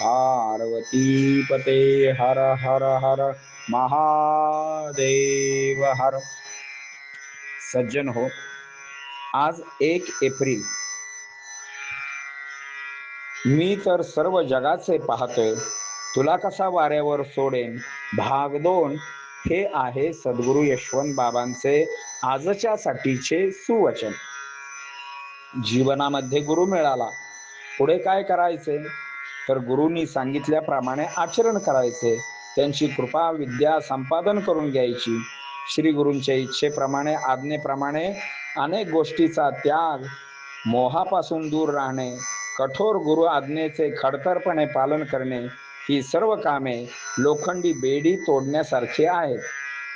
पार्वती पते हर हर हर महादेव हर। सज्जन हो आज एक एप्रिल। मी तर सर्व जगाचे पाहतोय तुला कसा वाऱ्यावर सोडेन भाग दोन हे आहे सद्गुरु यशवंत बाबांचे आजच्या साठीचे सुवचन। जीवनामध्ये गुरु मिळाला पुढे काय करायचे? तर गुरुंनी सांगितल्याप्रमाणे आचरण करायचे. त्यांची कृपा विद्या संपादन करून घ्यायची. श्री गुरूंच्या इच्छेप्रमाणे आज्ञेप्रमाणे अनेक गोष्टीचा त्याग मोहापासून दूर राहणे कठोर गुरु आज्ञेचे खडतरपणे पालन करणे ही सर्व कामे लोखंडी बेडी तोडण्यासारखी आहेत.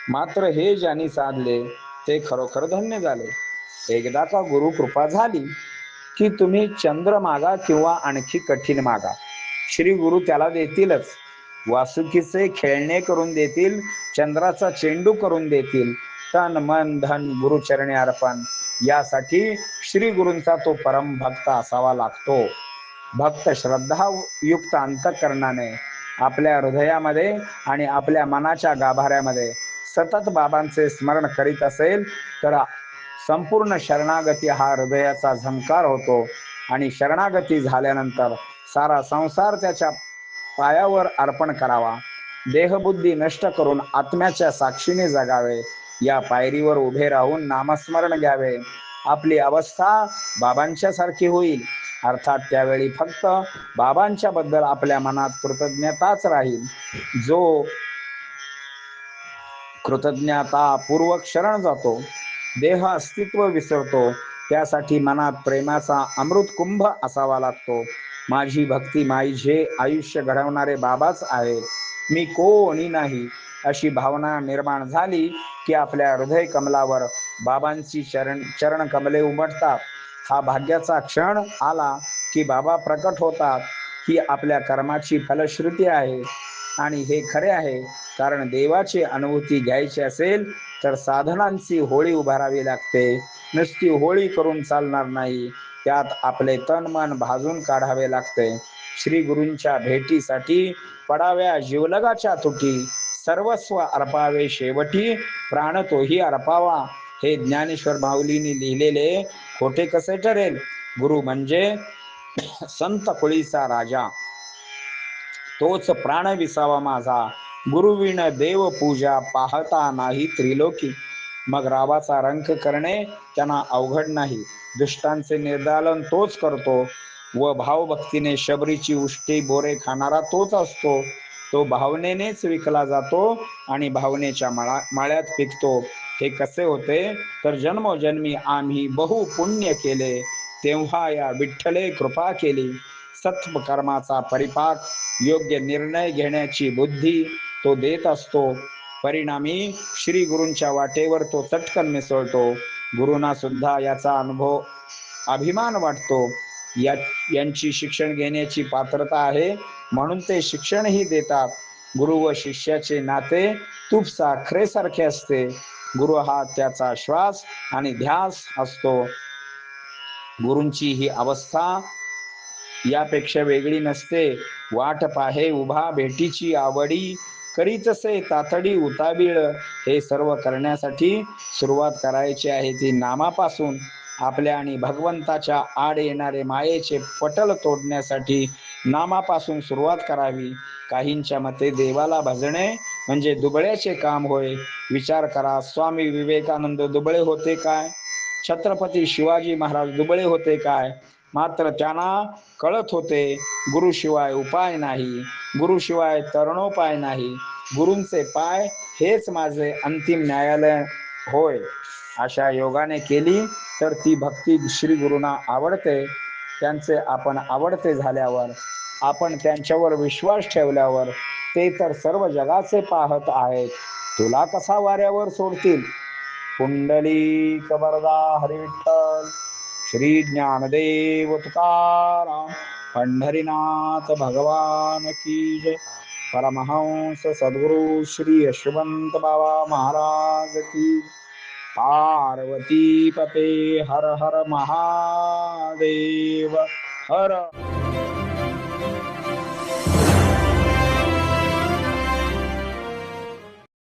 मात्र हे ज्यांनी साधले ते खरोखर धन्य झाले. एकदा का गुरु कृपा झाली की तुम्ही चंद्र मागा किंवा आणखी कठीण मागा. श्री गुरु त्याला देतीलच. वासुकीचे खेळणे करून देतील चंद्राचा चेंडू करून देतील. तन मन धन गुरुचरणे अर्पण. यासाठी श्री गुरूंचा तो परम भक्त असावा लागतो. भक्त श्रद्धा युक्त अंतकरणाने आपल्या हृदयामध्ये आणि आपल्या मनाच्या गाभाऱ्यामध्ये सतत बाबांचे स्मरण करीत असेल तर संपूर्ण शरणागती हा हृदयाचा झंकार होतो. आणि शरणागती झाल्यानंतर सारा संसार त्याच्या पायावर अर्पण करावा. देहबुद्धी नष्ट करून आत्म्याच्या साक्षीने जगावे. या पायरीवर उभे राहून नामस्मरण घ्यावे. आपली अवस्था बाबांच्या सारखी होईल. अर्थात त्यावेळी फक्त बाबांच्या बद्दल आपल्या मनात कृतज्ञताच राहील. जो कृतज्ञता पूर्वक शरण जातो देह अस्तित्व विसरतो त्यासाठी मनात प्रेमाचा अमृत कुंभ असावा लागतो. माझी भक्ती माझे आयुष्य घडवणारे बाबाच आहेत. मी कोणी नाही. अशी भावना निर्माण झाली की आपल्या हृदय कमलावर बाबांची चरण चरण कमले उमटतात. हा भाग्याचा क्षण आला की बाबा प्रकट होतात. ही आपल्या कर्माची फलश्रुती आहे. आणि हे खरे आहे. कारण देवाची अनुभूती घ्यायची असेल तर साधनांची होळी उभारावी लागते. नुसती होळी करून चालणार नाही. त्यात आपले तन मन भाजून काढावे लागते. श्री गुरूंच्या भेटीसाठी पडाव्या जीवलगाच्या तुटी सर्वस्व अर्पावे शेवटी प्राण तोही अर्पावा. हे ज्ञानेश्वर माऊलीने लिहिलेले खोटे कसे ठरेल? गुरु म्हणजे संत कुळीचा राजा. तोच प्राण विसावा माझा. गुरुविण देव पूजा पाहता नाही त्रिलोकी. मग रावाचा रंक करणे त्यांना अवघड नाही. दुष्टांचे निर्दालन तोच करतो. व भावभक्तीने शबरीची उष्टी बोरे खाणारा तोच असतो. तो भावनेनेच विकला जातो आणि भावनेच्या माळा माळ्यात पिकतो. हे कसे होते? तर जन्मोजन्मी आम्ही बहु पुण्य केले. तेव्हा या विठ्ठले कृपा केली. सत्व कर्माचा परिपाक योग्य निर्णय घेण्याची बुद्धी तो देत असतो. परिणामी श्री गुरूंच्या वाटेवर तो चटकन मिसळतो. गुरुना सुद्धा याचा अनुभव अभिमान वाटतो. या यांची शिक्षण घेण्याची पात्रता आहे. म्हणून ते शिक्षणही देतात. गुरु व शिष्याचे नाते तूप साखरेसारखे असते. गुरु हा त्याचा श्वास आणि ध्यास असतो. गुरूंची ही अवस्था यापेक्षा वेगळी नसते. वाट पाहे उभा भेटीची आवडी करीतसे तातडी उताबीळ हे सर्व करण्यासाठी सुरुवात करायची आहे. ती नामापासून आपल्या आणि भगवंताच्या आड येणारे मायेचे पटल तोडण्यासाठी नामापासून सुरुवात करावी. काहींच्या मते देवाला भजणे म्हणजे दुबळ्याचे काम होय. विचार करा स्वामी विवेकानंद दुबळे होते काय? छत्रपती शिवाजी महाराज दुबळे होते काय? मात्र त्यांना कळत होते गुरुशिवाय उपाय नाही गुरुशिवाय तरणोपाय नाही गुरुंचे पाय हेच माझे अंतिम न्यायालय होय अशा योगाने केली तर ती भक्ती श्री गुरुना आवडते. त्यांचे आपण आवडते झाल्यावर आपण त्यांच्यावर विश्वास ठेवल्यावर ते तर सर्व जगाचे पाहत आहेत. तुला कसा वाऱ्यावर सोडतील? कुंडली कबरदा हरी श्री ज्ञानदेव तुकाराम पंढरीनाथ भगवान की जय। परमहंस सद्गुरु श्री यशवंत बाबा महाराज की पार्वती पते हर हर महादेव हर